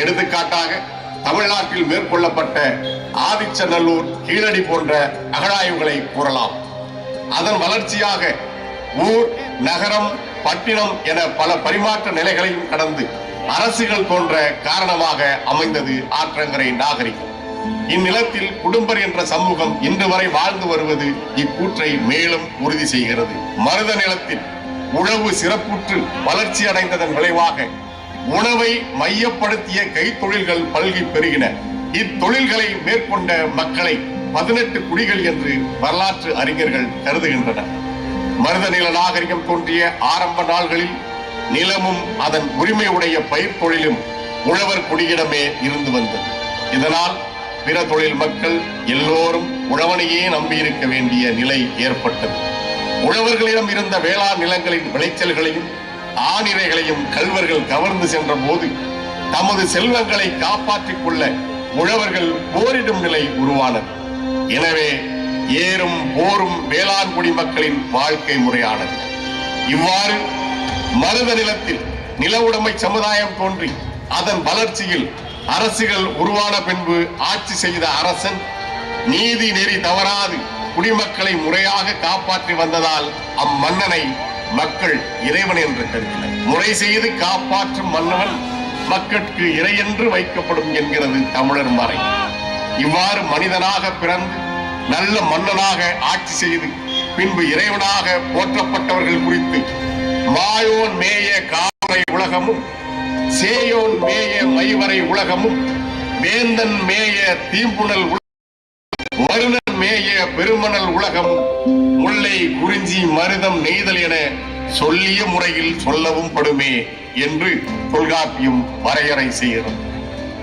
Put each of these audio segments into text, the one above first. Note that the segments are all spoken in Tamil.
எடுத்துக்காட்டாக தமிழ்நாட்டில் மேற்கொள்ளப்பட்ட ஆதிச்சநல்லூர் கீழடி போன்ற அகழாய்வுகளை கூறலாம். அதன் வளர்ச்சியாக ஊர் நகரம் பட்டினம் என பல பரிமாற்ற நிலைகளையும் கடந்து அரசுகள் தோன்ற காரணமாக அமைந்தது ஆற்றங்கரை நாகரிகம். இந்நிலத்தில் குடும்பர் என்ற சமூகம் இன்று வரை வாழ்ந்து வருவது இக்கூற்றை மேலும் உறுதி செய்கிறது. மருத நிலத்தில் உழவு சிறப்புற்று வளர்ச்சி அடைந்ததன் விளைவாக உணவை மையப்படுத்திய கைத்தொழில்கள் பல்கி பெருகின. இத்தொழில்களை மேற்கொண்ட மக்களை பதினெட்டு குடிகள் என்று வரலாற்று அறிஞர்கள் கருதுகின்றனர். மருத நில நாகரிகம் தோன்றிய ஆரம்ப நாள்களில் நிலமும் அதன் உரிமையுடைய பயிர் தொழிலும் உழவர் குடியிடமே இருந்து வந்தது. இதனால் பிற தொழில் மக்கள் எல்லோரும் உழவனையே நம்பியிருக்க வேண்டிய நிலை ஏற்பட்டது. உழவர்களிடம் இருந்த வேளாண் நிலங்களின் விளைச்சல்களையும் ஆணிரைகளையும் கல்வர்கள் கவர்ந்து சென்ற போது தமது செல்வங்களை காப்பாற்றிக் கொள்ள உழவர்கள் போரிடும் நிலை உருவானது. எனவே ஏறும் போரும் வேளாண் குடிமக்களின் வாழ்க்கை முறையானது. இவ்வாறு மருத நிலத்தில் நில உடைமை சமுதாயம் தோன்றி அதன் வளர்ச்சியில் அரசுகள் உருவான பின்பு ஆட்சி செய்த அரசன் நீதி நெறி தவறாது குடிமக்களை முறையாக காப்பாற்றி வந்ததால் அம்மன்னனை மக்கள் இறைவன் என்று கருதினர். முறை செய்து காப்பாற்றும் மன்னவன் மக்களுக்கு இறையென்று வைக்கப்படும் என்கிறது தமிழர் மறை. இவ்வாறு மனிதனாக பிறந்து நல்ல மன்னனாக ஆட்சி செய்து பின்பு இறைவனாக போற்றப்பட்டவர்கள் குறித்து மாயோன் மேய காவரை உலகமும் சேயோன் மேய மைவரை உலகமும் வேந்தன் மேய தீம்புணல் உலகம் மேய பெருமணல் உலகம் முல்லை குறிஞ்சி மருதம் நெய்தல் என சொல்லிய முறையில் சொல்லவும் படுமே என்று தொல்காப்பியம் வரையறை செய்கிறது.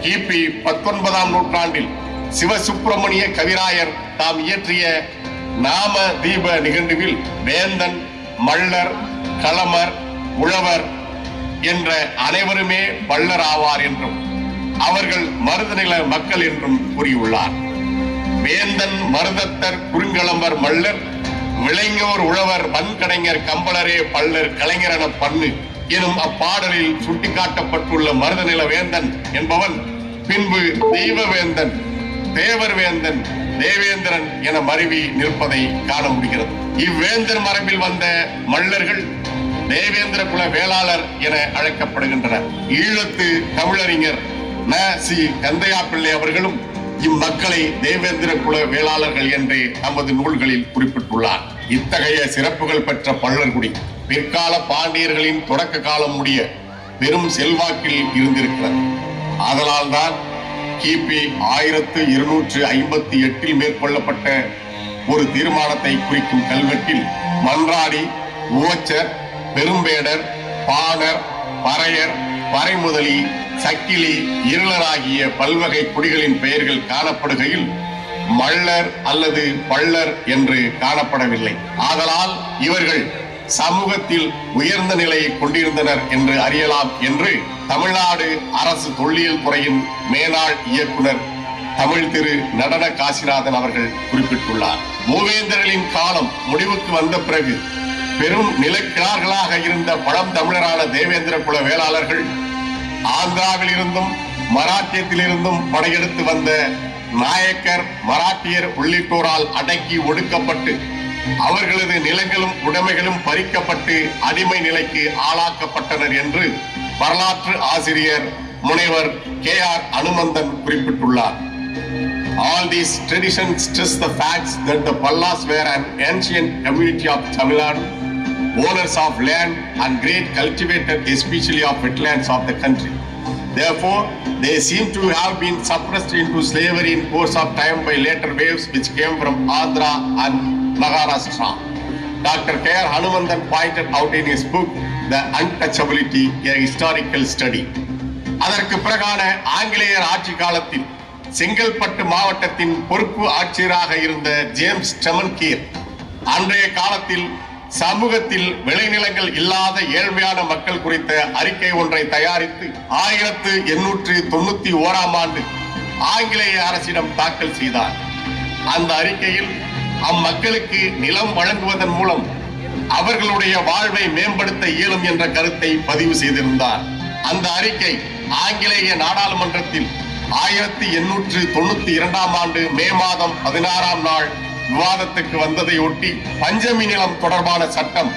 கிபி பத்தொன்பதாம் நூற்றாண்டில் சிவசுப்பிரமணிய கவிராயர் தாம் இயற்றிய நாம தீப நிகழ்வில் வேந்தன் மள்ளர் களமர் உழவர் என்ற அனைவருமே பல்லர் ஆவார் என்றும் அவர்கள் மருதநில மக்கள் என்றும் கூறியுள்ளார். வேந்தன் மருதத்தர் குறுங்கிளம்பர் மல்லர் விளைஞர் உழவர் வன்கடைஞர் கம்பளரே பல்லர் கலைஞரென பண்ணு எனும் அப்பாடலில் சுட்டிக்காட்டப்பட்டுள்ள மருதநில வேந்தன் என்பவன் பின்பு தெய்வவேந்தன் தேவர் வேந்தன் தேவேந்திரன் என மருவி நிற்பதை காண முடிகிறது. இவ்வேந்தர் மரபில் வந்த மல்லர்கள் தேவேந்திர குல வேளாளர் என அழைக்கப்படுகின்றனர். ஈழத்து தமிழறிஞர் ந. சி. கந்தையா பிள்ளை அவர்களும் இம்மக்களை தேவேந்திர குல வேளாளர்கள் என்று நமது நூல்களில் குறிப்பிட்டுள்ளார். இத்தகைய சிறப்புகள் பெற்ற பள்ளர்குடி பிற்கால பாண்டியர்களின் தொடக்க காலம் முடிய பெரும் செல்வாக்கில் இருந்திருக்கிறது. அதனால்தான் கிபி ஆயிரத்து இருநூற்று ஐம்பத்தி எட்டில் மேற்கொள்ளப்பட்ட ஒரு தீர்மானத்தை குறிக்கும் கல்வெட்டில் மன்றாடி உவச்சர் பெரும்பேடர் பாணர் பறையர் பறைமுதலி சக்கிலி இருளராகிய பல்வகை குடிகளின் பெயர்கள் காணப்படுகையில் மள்ளர் அல்லது பள்ளர் என்று காணப்படவில்லை. ஆதலால் இவர்கள் சமூகத்தில் உயர்ந்த நிலையை கொண்டிருந்தனர் என்று அறியலாம் என்று தமிழ்நாடு அரசு தொல்லியல் துறையின் மேலாள் இயக்குனர் தமிழ் திரு நடன காசிநாதன் அவர்கள் குறிப்பிட்டுள்ளார். மூவேந்தர்களின் காலம் முடிவுக்கு வந்த பிறகு பெரும் நிலக்கிழார்களாக இருந்த பழம் தமிழரான தேவேந்திர குல வேளாளர்கள் ஆந்திராவில் இருந்தும் மராட்டியத்தில் இருந்தும் படையெடுத்து வந்த நாயக்கர் மராட்டியர் உள்ளிட்டோரால் அடக்கி ஒடுக்கப்பட்டு அவர்களது நிலங்களும் உடைமைகளும் பறிக்கப்பட்டு அடிமை நிலைக்கு ஆளாக்கப்பட்டனர் என்று வரலாற்று ஆசிரியர் முனைவர் கே ஆர் அனுமந்தன் குறிப்பிட்டுள்ளார். All these traditions stress the facts that the Pallas were an ancient community of Tamil Nadu, owners of land and great cultivators, especially of wetlands of the country. Therefore, they seem to have been suppressed into slavery in course of time by later waves which came from Andhra and Maharashtra. Dr. K. R. Hanumandan pointed out in his book, The Untouchability, a Historical Study. அதற்கு பிறகான ஆங்கிலேயர் ஆட்சி காலத்தில் செங்கல்பட்டு மாவட்டத்தின் பொறுப்பு ஆட்சியராக இருந்த ஜேம்ஸ் டெமன்கீர் அன்றைய காலத்தில் சமூகத்தில் விளைநிலங்கள் இல்லாத ஏழ்மையான மக்கள் குறித்த அறிக்கை ஒன்றை தயாரித்து ஆயிரத்து எண்ணூற்று தொண்ணூத்தி ஓராம் ஆண்டு ஆங்கிலேய அரசிடம் தாக்கல் செய்தார். அந்த அறிக்கையில் அம்மக்களுக்கு நிலம் வழங்குவதன் மூலம் அவர்களுடைய வாழ்வை மேம்படுத்த இயலும் என்ற கருத்தை பதிவு செய்திருந்தார். அந்த அறிக்கை ஆங்கிலேய நாடாளுமன்றத்தில் ஆயிரத்தி எண்ணூற்று தொண்ணூத்தி இரண்டாம் ஆண்டு மே மாதம் பதினாறாம் நாள் விவாதத்துக்கு வந்ததை ஒட்டி பஞ்சமி நிலம் தொடர்பான சட்டம்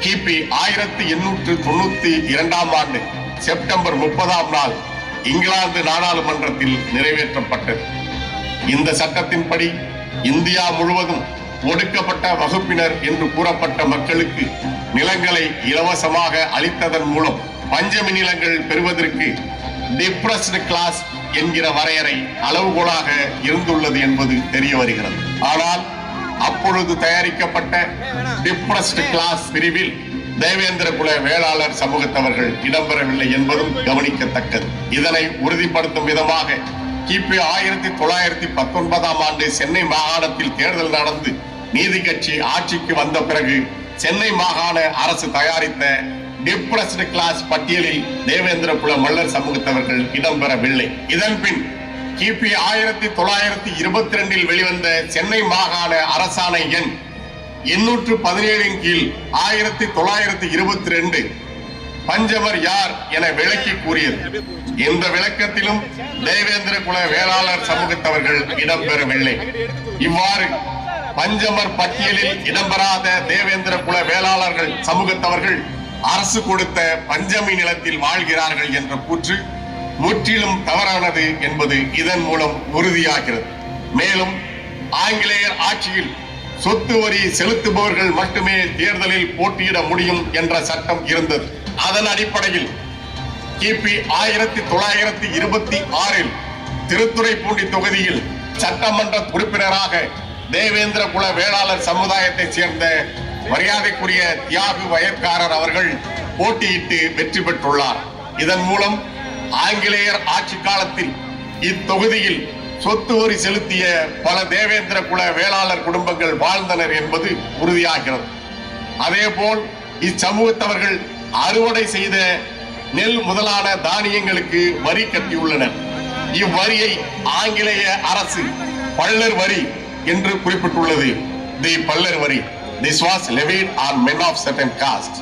கிபி ஆயிரத்தி எண்ணூற்று தொண்ணூத்தி இரண்டாம் ஆண்டு செப்டம்பர் முப்பதாம் நாள் இங்கிலாந்து நாடாளுமன்றத்தில் நிறைவேற்றப்பட்டது. இந்த சட்டத்தின்படி இந்தியா முழுவதும் ஒடுக்கப்பட்ட வகுப்பினர் என்று கூறப்பட்ட மக்களுக்கு நிலங்களை இலவசமாக அளித்ததன் மூலம் பஞ்சமி நிலங்கள் பெறுவதற்கு டிப்ரஸ்டு கிளாஸ் என்கிற வரையறை அளவுகோலாக இருந்துள்ளது என்பது தெரிய வருகிறது. ஆனால் அப்பொழுது தயாரிக்கப்பட்ட டிப்ரஸ்ட் கிளாஸ் பிரிவில் தேவேந்திர குல வேளாளர் சமூகத்தவர்கள் இடம்பெறவில்லை என்பதும் கவனிக்கத்தக்கது. இதனை உறுதிப்படுத்தும் விதமாக கிபி ஆயிரத்தி தொள்ளாயிரத்தி பத்தொன்பதாம் ஆண்டு சென்னை மாகாணத்தில் தேர்தல் நடந்து நீதி கட்சி ஆட்சிக்கு வந்த பிறகு சென்னை மாகாண அரசு தயாரித்த டிப்ரஸ்டு கிளாஸ் பட்டியலில் தேவேந்திர குல மல்லர் சமூகத்தவர்கள் இடம்பெறவில்லை. இதன்பின் கிபி ஆயிரத்தி தொள்ளாயிரத்தி இருபத்தி ரெண்டில் வெளிவந்த சென்னை மாகாண அரசாணை எண் எண்ணூற்று பதினேழின் கீழ் ஆயிரத்தி தொள்ளாயிரத்தி இருபத்தி ரெண்டு பஞ்சமர் யார் என விளக்கி கூறியது. இந்த விளக்கத்திலும் தேவேந்திர குல வேளாளர் சமூகத்தவர்கள் இடம்பெறவில்லை. இவ்வாறு பஞ்சமர் பட்டியலில் இடம்பெறாத தேவேந்திர குல வேளாளர்கள் சமூகத்தவர்கள் அரசு கொடுத்த பஞ்சமி நிலத்தில் வாழ்கிறார்கள் என்ற கூற்று முற்றிலும் தவறானது என்பது இதன் மூலம் உறுதியாகிறது. மேலும் ஆங்கிலேயர் ஆட்சியில் சொத்து வரி செலுத்துபவர்கள் மட்டுமே தேர்தலில் போட்டியிட முடியும் என்ற சட்டம் இருந்தது. அதன் அடிப்படையில் கிபி ஆயிரத்தி தொள்ளாயிரத்தி இருபத்தி ஆறில் திருத்துறைப்பூண்டி தொகுதியில் சட்டமன்ற உறுப்பினராக தேவேந்திர குல வேளாளர் சமுதாயத்தை சேர்ந்த மரியாதைக்குரிய தியாகு வயற்காரர் அவர்கள் போட்டியிட்டு வெற்றி பெற்றுள்ளார். இதன் மூலம் ஆங்கிலேயர் ஆட்சி காலத்தில் இத்தொகுதியில் சொத்து வரி செலுத்திய பல தேவேந்திர குல வேளாளர் குடும்பங்கள் வாழ்ந்தனர் என்பது உறுதியாகிறது. அதேபோல் இச்சமூகத்தவர்கள் அறுவடை செய்த நெல் முதலான தானியங்களுக்கு வரி கட்டியுள்ளனர். இவ்வரியை ஆங்கிலேய அரசு பள்ளர் வரி என்று குறிப்பிட்டுள்ளது. தி பள்ளர் வரி. This was levied on men of certain caste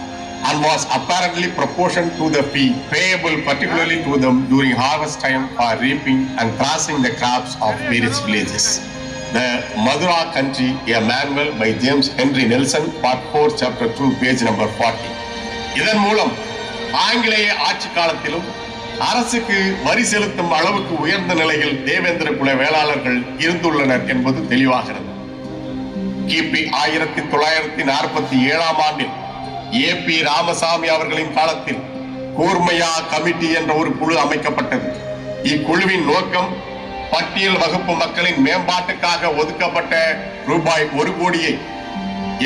and was apparently proportioned to the fee payable particularly to them during harvest time for reaping and thrashing the crops of various villages. The Madura Country, a manual by James Henry Nelson, part 4, chapter 2, page number 40. இதன் மூலம் ஆங்கிலேய ஆட்சி காலத்திலும் அரசுக்கு வரி செலுத்தும் அளவுக்கு உயர்ந்த நிலையில் தேவேந்திர குல வேளாளர்கள் இருந்துள்ளனர் என்பது தெளிவாகிறது கிபி ஆயிரத்தி தொள்ளாயிரத்தி நாற்பத்தி ஏழாம் ஆண்டில் ஏ பி ராமசாமி அவர்களின் காலத்தில் கூர்மையா கமிட்டி என்ற ஒரு குழு அமைக்கப்பட்டது. இக்குழுவின் நோக்கம் பட்டியல் வகுப்பு மக்களின் மேம்பாட்டுக்காக ஒதுக்கப்பட்ட ரூபாய் ஒரு கோடியை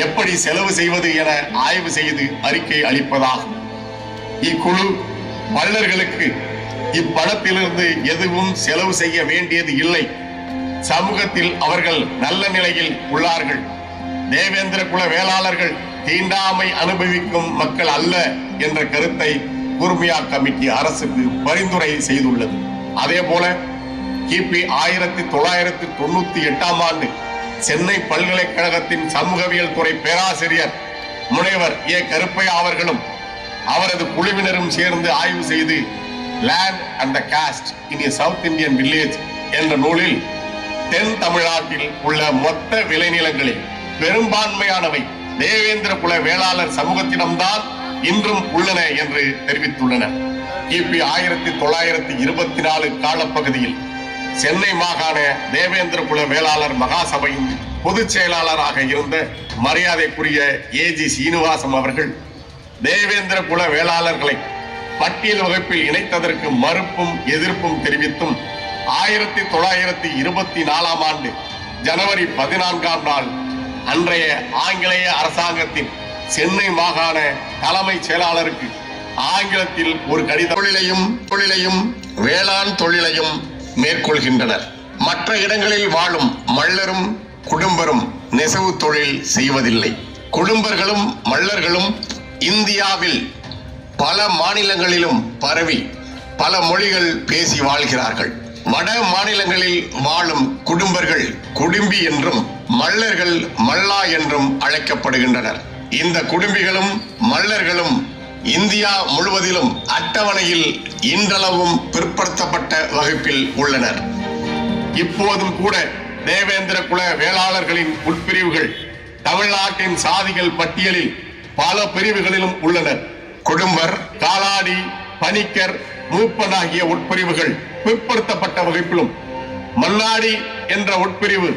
எப்படி செலவு செய்வது என ஆய்வு செய்து அறிக்கை அளிப்பதாகும். இக்குழு பல்லர்களுக்கு இப்பணத்திலிருந்து எதுவும் செலவு செய்ய வேண்டியது இல்லை. சமூகத்தில் அவர்கள் நல்ல நிலையில் உள்ளார்கள். தேவேந்திர குல வேளாளர்கள் தீண்டாமை அனுபவிக்கும் மக்கள் அல்ல என்ற கருத்தை குர்மியா கமிட்டி அரசுக்கு பரிந்துரை செய்துள்ளது. அதே போல கிபி ஆயிரத்தி தொள்ளாயிரத்தி தொண்ணூத்தி எட்டாம் ஆண்டு சென்னை பல்கலைக்கழகத்தின் சமூகவியல் துறை பேராசிரியர் முனைவர் ஏ. கருப்பையா அவர்களும் அவரது குழுவினரும் சேர்ந்து ஆய்வு செய்து land and the caste in south Indian village என்ற நூலில் தென் தமிழ்நாட்டில் உள்ள மொத்த விளைநிலங்களில் பெரும்பான்மையானவை தேவேந்திர குல வேளாளர் சமூகத்திடம்தான் இன்றும் உள்ளன என்று தெரிவித்துள்ளனர் கிபி ஆயிரத்தி தொள்ளாயிரத்தி இருபத்தி நாலு காலப்பகுதியில் சென்னை மாகாண தேவேந்திர குல வேளாளர் மகாசபையின் பொதுச் செயலாளராக இருந்த மரியாதைக்குரிய ஏஜி சீனிவாசம் அவர்கள் தேவேந்திர குல வேளாளர்களை பட்டியல் வகுப்பில் இணைத்ததற்கு மறுப்பும் எதிர்ப்பும் தெரிவித்தும் ஆயிரத்தி தொள்ளாயிரத்தி இருபத்தி நாலாம் ஆண்டு ஜனவரி பதினான்காம் நாள் அன்றைய ஆங்கிலேய அரசாங்கத்தின் சென்னை மாகாண தலைமைச் செயலாளருக்கு ஆங்கிலத்தில் ஒரு கடித தொழிலையும் தொழிலையும் வேளாண் தொழிலையும் மேற்கொள்கின்றனர். மற்ற இடங்களில் வாழும் மல்லரும் குடும்பரும் நெசவு தொழில் செய்வதில்லை. குடும்பர்களும் மல்லர்களும் இந்தியாவில் பல மாநிலங்களிலும் பரவி பல மொழிகள் பேசி வாழ்கிறார்கள். வட மாநிலங்களில் வாழும் குடும்பர்கள் குடும்பி என்றும் மல்லர்கள் மல்லா என்றும் அழைக்கப்படுகின்றனர். இந்த குடும்பிகளும் மல்லர்களும் இந்தியா முழுவதிலும் அட்டவணையில் இன்றளவும் பிற்படுத்தப்பட்ட வகுப்பில் உள்ளனர். இப்போதும் கூட தேவேந்திர குல வேளாளர்களின் உட்பிரிவுகள் தமிழ்நாட்டின் சாதிகள் பட்டியலில் பல பிரிவுகளிலும் உள்ளனர். குடும்பர் காலாடி பணிக்கர் மூப்பன் ஆகிய உட்பிரிவுகள் பிற்படுத்தப்பட்ட வகுப்பிலும் மன்னாடி என்ற உட்பிரிவு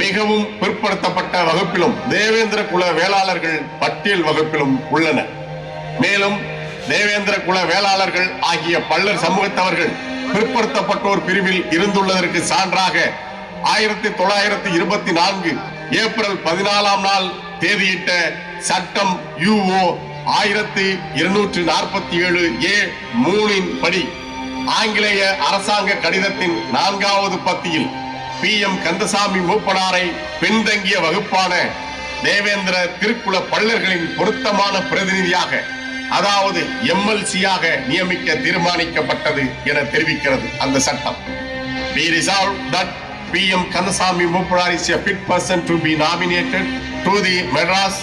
மிகவும் பிற்படுத்தப்பட்ட வகுப்பிலும் தேவேந்திர குல வேளாளர்கள் பட்டியல் வகுப்பிலும் உள்ளன. மேலும் தேவேந்திர குல வேளாளர்கள் ஆகிய பல்லர் சமூகத்தவர்கள் பிற்படுத்தப்பட்டோர் பிரிவில் இருந்துள்ளதற்கு சான்றாக ஆயிரத்தி தொள்ளாயிரத்தி இருபத்தி நான்கு ஏப்ரல் பதினாலாம் நாள் தேதியிட்ட சட்டம் யூஓ ஆயிரத்தி இருநூற்றி நாற்பத்தி ஏழு ஏ மூணின் படி ஆங்கிலேய அரசாங்க கடிதத்தின் நான்காவது பத்தியில் பி எம் கந்தசாமி மூப்பனாரை பின்தங்கிய வகுப்பான தேவேந்திர திருக்குல பள்ளர்களின் பொருத்தமான பிரதிநிதியாக அதாவது எம்எல்சியாக நியமிக்க தீர்மானிக்கப்பட்டது என தெரிவிக்கிறது அந்த சட்டம் We resolve that P.M. Kandasamy Muppar is a fit person to be nominated to the Madras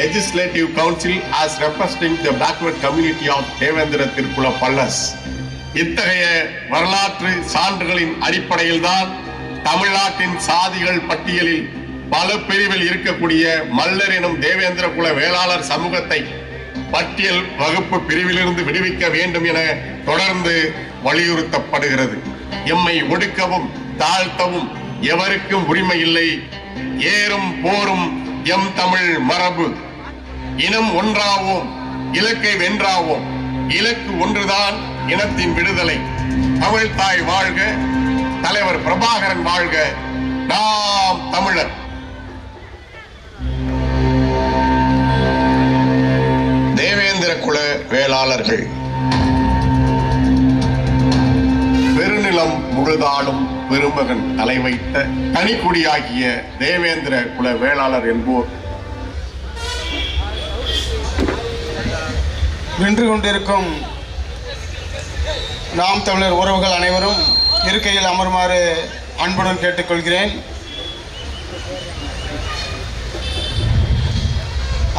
Legislative Council as representing the backward community of Devendra Thirukula Pallas இத்தகைய வரலாற்று சான்றுகளின் அடிப்படையில் தான் தமிழ்நாட்டின் சாதிகள் பட்டியலில் பல பிரிவில் இருக்கக்கூடிய மல்லர் எனும் தேவேந்திர குல வேளாளர் சமூகத்தை பட்டியல் வகுப்பு பிரிவிலிருந்து விடுவிக்க வேண்டும் என தொடர்ந்து வலியுறுத்தப்படுகிறது. எம்மை ஒடுக்கவும் தாழ்த்தவும் எவருக்கும் உரிமை இல்லை. ஏறும் போரும் எம் தமிழ் மரபு. இனம் ஒன்றாவோம் இலக்கை வென்றாவோம். இலக்கு ஒன்றுதான் இனத்தின் விடுதலை. தமிழ் தாய் வாழ்க தலைவர் பிரபாகரன் வாழ்க. நாம் தமிழர். தேவேந்திர குல வேளாளர்கள். பெருநிலம் முழுதாலும் பெருமகன் தலை வைத்த தனிக்குடியாகிய தேவேந்திர குல வேளாளர் என்போர். நின்று கொண்டிருக்கும் நாம் தமிழர் உறவுகள் அனைவரும் இருக்கையில் அமருமாறு அன்புடன் கேட்டுக்கொள்கிறேன்.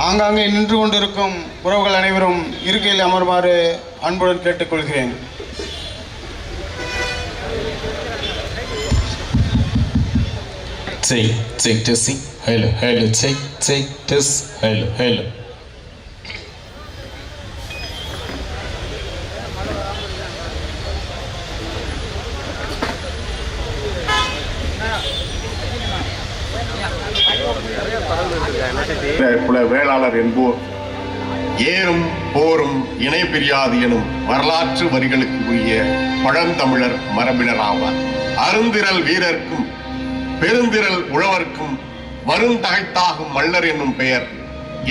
ஆங்காங்கே நின்று கொண்டிருக்கும் உறவுகள் அனைவரும் இருக்கையில் அமருமாறு அன்புடன் கேட்டுக்கொள்கிறேன். Take, take testing. Hello, hello, take, take test. Hello, hello. குல வேளாளர் என்போர் ஏறும் போரும் இணை பிரியாது எனும் வரலாற்று வரிகளுக்கு உரிய பழந்தமிழர் மரபினர் ஆவார் அருந்திரல் வீரர்க்கும் பெருந்திரல் உழவர்க்கும் வருந்தகைத்தாகும் மல்லர் என்னும் பெயர்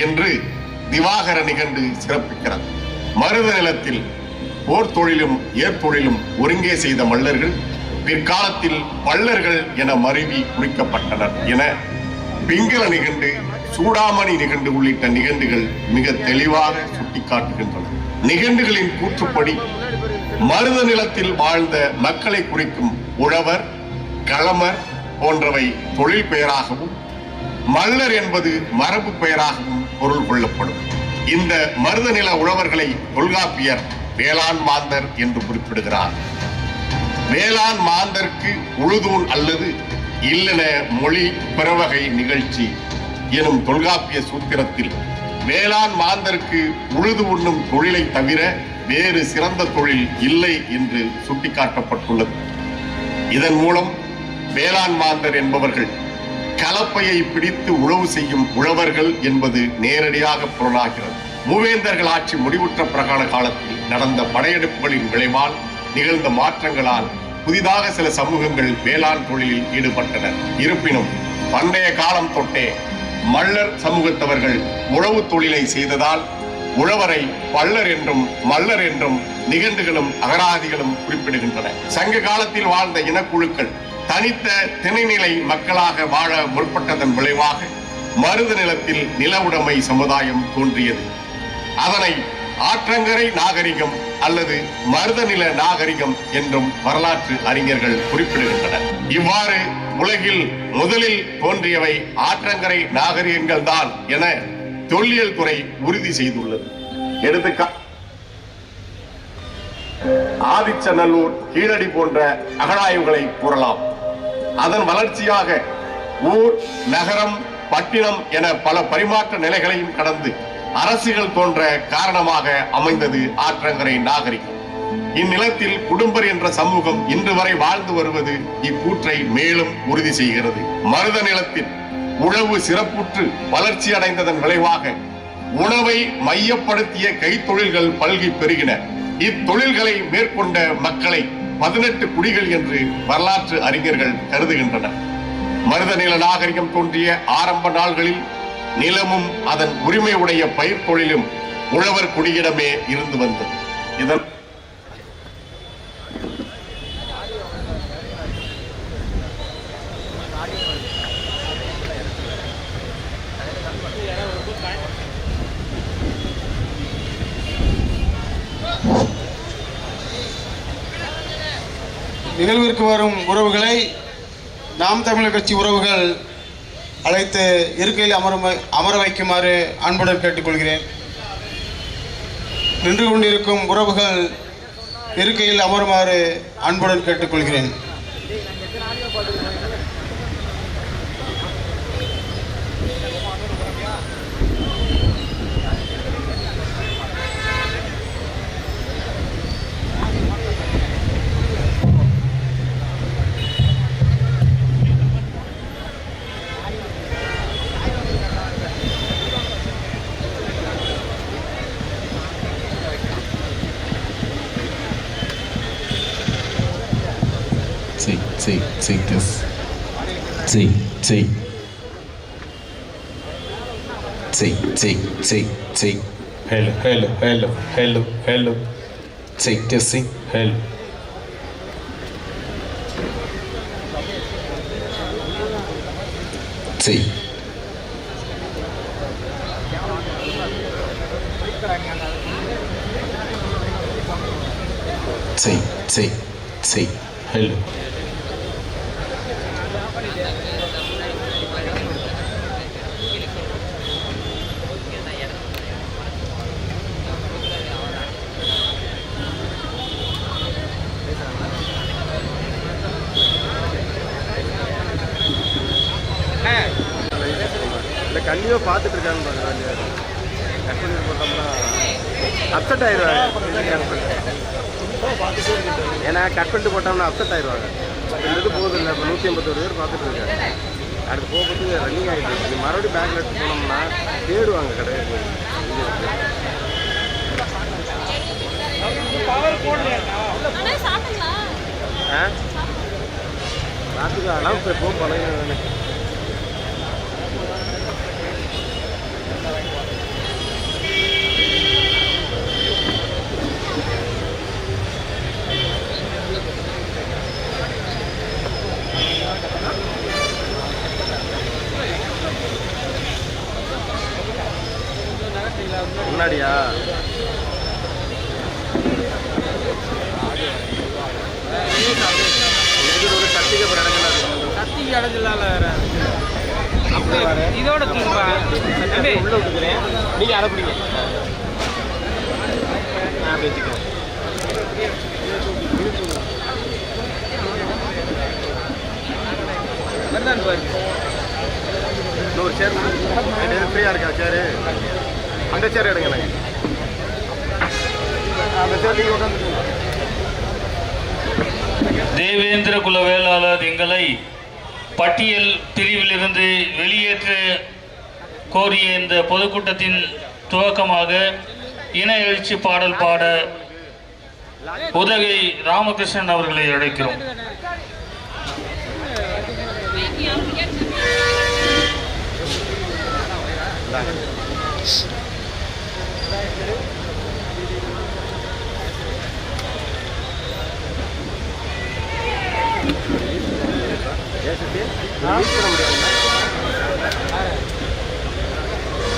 என்று திவாகர நிகண்டு சிறப்பிக்கிறது. மருத நிலத்தில் போர் தொழிலும் ஏற்பொழிலும் ஒருங்கே செய்த மல்லர்கள் பிற்காலத்தில் பல்லர்கள் என மருவி குறிக்கப்பட்டனர் என பிங்கள நிகண்டு சூடாமணி நிகண்டு உள்ளிட்ட நிகண்டுகள் மிக தெளிவாக சுட்டிக்காட்டுகின்றன. நிகண்டுகளின் கூற்றுப்படி மருத நிலத்தில் வாழ்ந்த மக்களை குறிக்கும் உழவர் களமர் போன்றவை தொழில் பெயராகவும் மல்லர் என்பது மரபு பெயராகவும் பொருள் கொள்ளப்படும். இந்த மருத நில உழவர்களை தொல்காப்பியர் வேளாண் மாந்தர் என்று குறிப்பிடுகிறார். வேளாண் மாந்தர்க்கு உழுதூன் அல்லது இல்லன மொழி பிறவகை நிகழ்ச்சி எனும் தொல்காப்பிய சூத்திரத்தில் வேளாண் மாந்தர்க்கு உழுது உண்ணும் தொழிலை தவிர வேறு சிறந்த தொழில் இல்லை என்று சுட்டிக்காட்டப்பட்டுள்ளது. இதன் மூலம் வேளாண் மாந்தர் என்பவர்கள் கலப்பையை பிடித்து உழவு செய்யும் உழவர்கள் என்பது நேரடியாக புலனாகிறது. மூவேந்தர்கள் ஆட்சி முடிவுற்ற பிரகாண காலத்தில் நடந்த படையெடுப்புகளின் விளைவால் நிகழ்ந்த மாற்றங்களால் புதிதாக சில சமூகங்கள் வேளாண் தொழிலில் ஈடுபட்டனர். இருப்பினும் பண்டைய காலம் தொட்டே மல்லர் சமூகத்தவர்கள் உழவு தொழிலை செய்ததால் உழவரை பல்லர் என்றும் மல்லர் என்றும் நிகண்டுகளும் அகராதிகளும் குறிப்பிடுகின்றன. சங்க காலத்தில் வாழ்ந்த இனக்குழுக்கள் தனித்த திணைநிலை மக்களாக வாழ முற்பட்டதன் விளைவாக மருத நிலத்தில் நில உடைமை சமுதாயம் தோன்றியது. அதனை ஆற்றங்கரை நாகரிகம் அல்லது மருதநில நாகரிகம் என்றும் வரலாற்று அறிஞர்கள் குறிப்பிடுகின்றனர். இவ்வாறு உலகில் முதலில் தோன்றியவை ஆற்றங்கரை நாகரிகங்கள் தான் என தொல்லியல் துறை உறுதி செய்துள்ளது. எடுத்துக்கா ஆதிச்சநல்லூர் கீழடி போன்ற அகழாய்வுகளை கூறலாம். அதன் வளர்ச்சியாக ஊர் நகரம் பட்டினம் என பல பரிமாற்ற நிலைகளையும் கடந்து அரசுகள் தோன்ற காரணமாக அமைந்தது ஆற்றங்கரை நாகரிகம். இந்நிலத்தில் குடும்பர் என்ற சமூகம் இன்று வரை வாழ்ந்து வருவது இக்கூற்றை மேலும் உறுதி செய்கிறது. மருத நிலத்தில் உழவு சிறப்புற்று வளர்ச்சி அடைந்ததன் விளைவாக உணவை மையப்படுத்திய கைத்தொழில்கள் பல்கி பெருகின. இத்தொழில்களை மேற்கொண்ட மக்களை பதினெட்டு குடிகள் என்று வரலாற்று அறிஞர்கள் கருதுகின்றனர். மருத நில நாகரிகம் தோன்றிய ஆரம்ப நாள்களில் நிலமும் அதன் உரிமை உடைய பயிர் தொழிலும் உழவர் குடியிடமே இருந்து வந்தது. இதன் நிகழ்விற்கு வரும் உறவுகளை நாம் தமிழர் கட்சி உறவுகள் அழைத்து இருக்கையில் அமர அமர வைக்குமாறு அன்புடன் கேட்டுக்கொள்கிறேன். நின்று கொண்டிருக்கும் உறவுகள் இருக்கையில் அமருமாறு அன்புடன் கேட்டுக்கொள்கிறேன். Sí, sí, es... Sí, sí. Sí, sí, sí, sí. Hello, hello, hello, hello, hello. Sí, que sí. Hello. Sí. Sí, sí, sí. Hello. Upset ஆயிடுவாங்க ஏன்னா கட் பண்ணிட்டு போட்டோம்னா அப்செட் ஆயிடுவாங்க இந்த இது போகுது இல்லை இப்போ நூற்றி ஐம்பத்தொரு பேர் பார்த்துட்டு இருக்காங்க. அடுத்து போகிறதுக்கு ரன்னிங் ஆகிட்டு இருக்கு மறுபடியும் பேக்கில் எடுத்து போனோம்னா தேடுவாங்க கிடையாது பார்த்துக்கலாம் இப்போ ஃபோன் பண்ணுங்க முன்னாடியா? ஒரு சர்டிஃபிகேட் இடங்களா இருக்கு கத்திக்கு அடைஞ்சலால வேற. அப்படியே இதோட உள்ள விட்டுக்கிறேன். நீங்க அதை பிடிங்க. நான் அப்படி வச்சுக்கிறேன். வருதான் பாரு. இன்னொரு சேர் ஃப்ரீயாக இருக்கா சேரு அந்த சேர் எடுங்க தேவேந்திர குல வேளாளர் எங்களை பட்டியல் பிரிவிலிருந்து வெளியேற்ற கோரிய இந்த பொதுக்கூட்டத்தின் துவக்கமாக இன எழுச்சி பாடல் பாட உதகை ராமகிருஷ்ணன் அவர்களை அழைக்கிறோம்.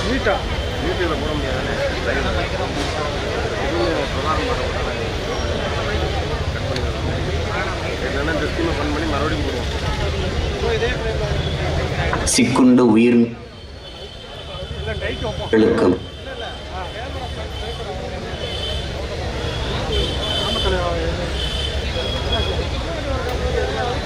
நீட்டா யூடியூப்ல போட முடியாது பிரதானம் பண்ண இந்த ஸ்கீமை ஃபன் பண்ணி மறுபடியும் போடுவோம் சிக்குண்ட உயிர் எழுக்கம்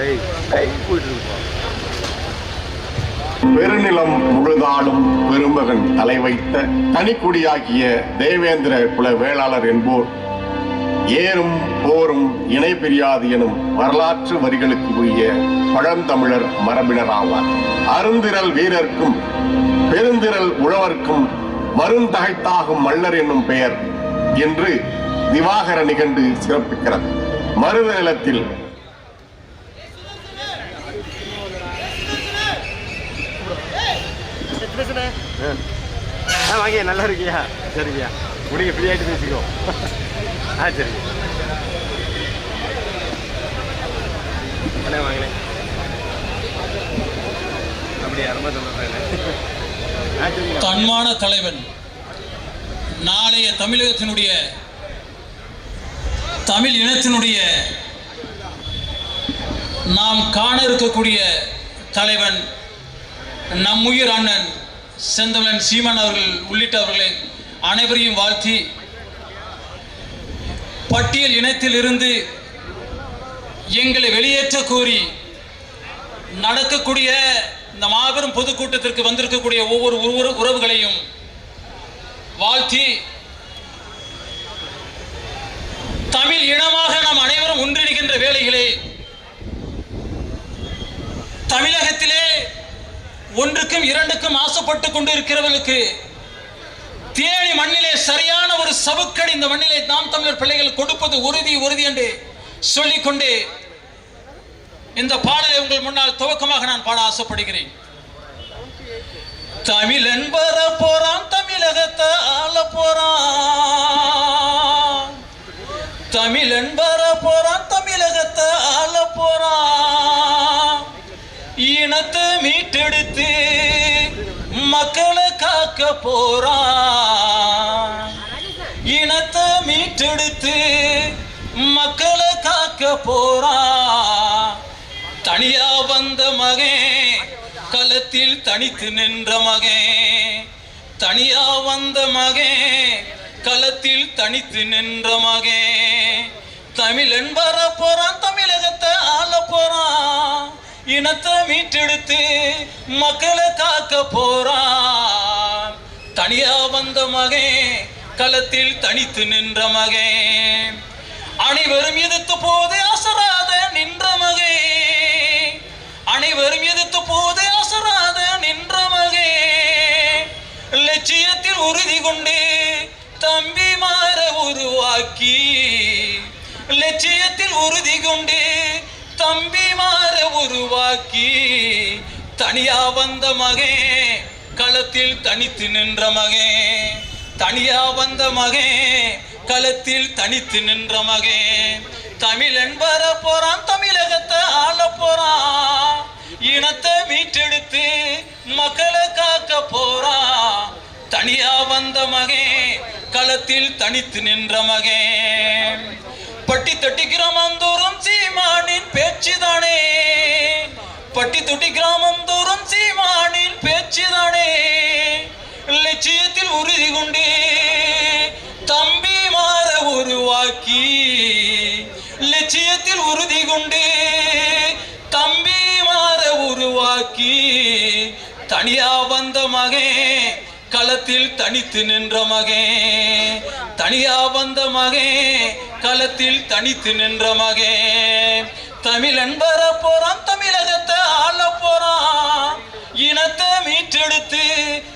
ஏய் கை போயிட்டு இருக்கோம் பெருநிலம் முழுதாளும் பெருமகன் தலை வைத்த தனிக்குடியாகிய தேவேந்திர குல வேளாளர் என்போர் ஏறும் போரும் இணை பிரியாது எனும் வரலாற்று வரிகளுக்கு உரிய பழந்தமிழர் மரபினர் ஆவார் அருந்திரல் வீரர்க்கும் பெருந்திரல் உழவர்க்கும் மருந்தகைத்தாகும் மல்லர் என்னும் பெயர் என்று திவாகர நிகண்டு சிறப்பிக்கிறது மருத நிலத்தில் ஆ வாங்க நல்லா இருக்கியா? சரிங்கய்யா முடிங்க ஃப்ரீ ஆகிட்டு பேசிக்கோ ஆ சரிங்க அண்ணே வாங்கினேன் அப்படியா ரொம்ப சொல்லுறேன் ஆ தன்மான தலைவன். நாளைய தமிழகத்தினுடைய தமிழ் இனத்தினுடைய நாம் காண இருக்கக்கூடிய தலைவன் நம்முயிர் அண்ணன் செந்தமிழன் சீமான் அவர்கள் உள்ளிட்டவர்களை அனைவரையும் வாழ்த்தி பட்டியல் இனத்தில் இருந்து எங்களை வெளியேற்ற கோரி நடக்கக்கூடிய இந்த மாபெரும் பொதுக்கூட்டத்திற்கு வந்திருக்கக்கூடிய ஒவ்வொரு உறவு- உறவுகளையும் வாழ்த்தி தமிழ் இனமாக நாம் அனைவரும் ஒன்றிணைகின்ற வேலைகளை தமிழகத்திலே ஒன்றுக்கும் இரண்டுக்கும் ஆசைப்பட்டு கொண்டு இருக்கிறவர்களுக்கு தேனி மண்ணிலே சரியான ஒரு சவுக்கடி இந்த மண்ணிலே நாம் தமிழர் பிள்ளைகள் கொடுப்பது உறுதி உறுதி என்று சொல்லிக்கொண்டு இந்த பாடலை உங்கள் முன்னால் துவக்கமாக நான் பாட ஆசைப்படுகிறேன். தமிழன் வர போறான் தமிழகத்தை ஆள போறான். தமிழன் வர போறான் தமிழகத்தை ஆள போறான். இனத்தை மீட்டெடுத்து மக்களை காக்க போறான். இனத்தை மீட்டெடுத்து மக்களை காக்க போறான். தனியா வந்த மகன் களத்தில் தனித்து நின்ற மகன். தனியா வந்த மகன் களத்தில் தனித்து நின்ற மகன். தமிழன் வர போறான் தமிழகத்தை ஆள போறான். இனத்தை மீட்டெடுத்து மக்களை காக்க போறான். தனியா வந்த மகன் களத்தில் தனித்து நின்ற மகன். அனைவரும் எதிர்த்து போது அசராத நின்ற மகே அனைவரும் எதிர்த்து போது அசராத நின்ற மகே லட்சியத்தில் உறுதி கொண்டு தம்பி மாற உருவாக்கி. லட்சியத்தில் உறுதி கொண்டு தம்பி மாற உருவாக்கி தனியா வந்த மகே களத்தில் தனித்து நின்ற மகே. தனியா வந்த மகே களத்தில் தனித்து நின்ற மகே. தமிழன் வர போறான் தமிழகத்தை ஆள போறான். இனத்தை மீட்டெடுத்து மக்களை காக்க போறான் தனியா வந்த மகே களத்தில் தனித்து நின்ற மகே. பட்டி தட்டி கிராமம் தோறும் சீமானின் பேச்சுதானே. பட்டி தொட்டி கிராமம் தோறும் சீமானின் பேச்சுதானே. லட்சியத்தில் உறுதி கொண்டே. தம்பி மாற உருவாக்கி லட்சியத்தில் உறுதி கொண்டே. தம்பி மாற உருவாக்கி தனியா வந்த மகே களத்தில் தனித்து நின்ற மகே. தனியா வந்த மகே களத்தில் தனித்து நின்ற மகே. தமிழன் வர போறான் தமிழகத்தை ஆள போறான். இனத்தை மீட்டெடுத்து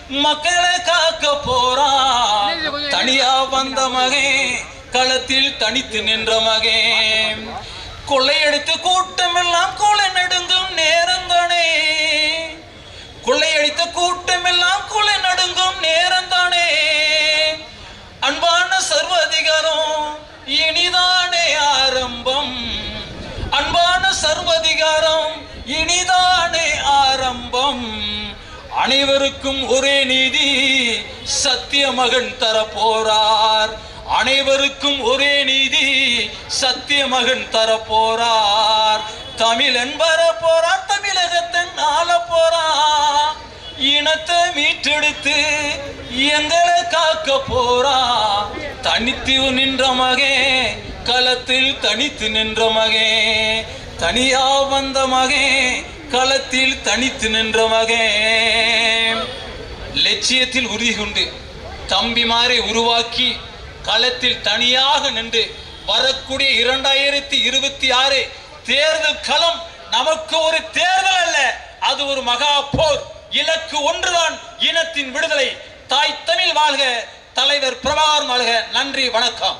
மக்களை காக்க போறான். தனியா வந்த மகே களத்தில் தனித்து நின்ற மகே. கொள்ளையடித்து கூட்டம் எல்லாம் கொலை நெடுங்கும் நேரந்தானே கொள்ளையடித்த கூட்டம் எல்லாம் கொலை நடுங்கும் நேரந்தானே அன்பான சர்வதிகாரம் இனிதானே ஆரம்பம். அன்பான சர்வதிகாரம் இனிதானே ஆரம்பம். அனைவருக்கும் ஒரே நீதி சத்திய மகன் தர போறார் அனைவருக்கும் ஒரே நீதி சத்திய மகன் தர போறார் தமிழன் வர போறார் தமிழகத்தன் ஆள இனத்தை மீட்டெடுத்து எங்களை காக்க போறா. தனித்து நின்ற மகே களத்தில் தனித்து நின்ற மகே. தனியா வந்த மகே களத்தில் தனித்து நின்ற மகே. லட்சியத்தில் உறுதி கொண்டு தம்பிமாரை உருவாக்கி களத்தில் தனியாக நின்று வரக்கூடிய இரண்டாயிரத்தி இருபத்தி ஆறு தேர்தல் களம் நமக்கு ஒரு தேர்தல் அல்ல. அது ஒரு மகா போர். இலக்கு ஒன்றுதான் இனத்தின் விடுதலை. தாய் தமிழ் வாழ்க தலைவர் பிரபாகரன் வாழ்க நன்றி வணக்கம்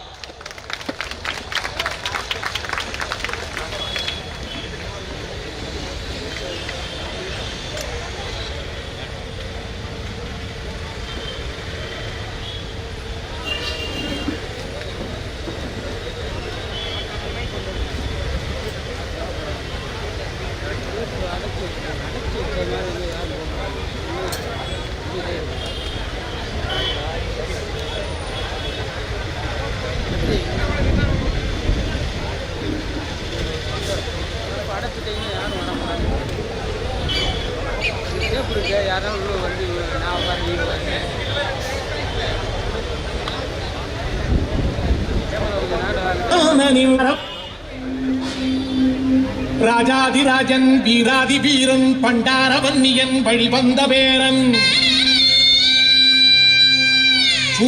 சேஃப் இருக்கு யாரும் உள்ள வந்து நான் உட்காந்து நீங்க உட்காருங்க. கேமரா கொஞ்சம் நேரம் ராஜாதிராஜன் வீராதி வீரன் பண்டாரவன்னியன் வழிவந்த பேரன்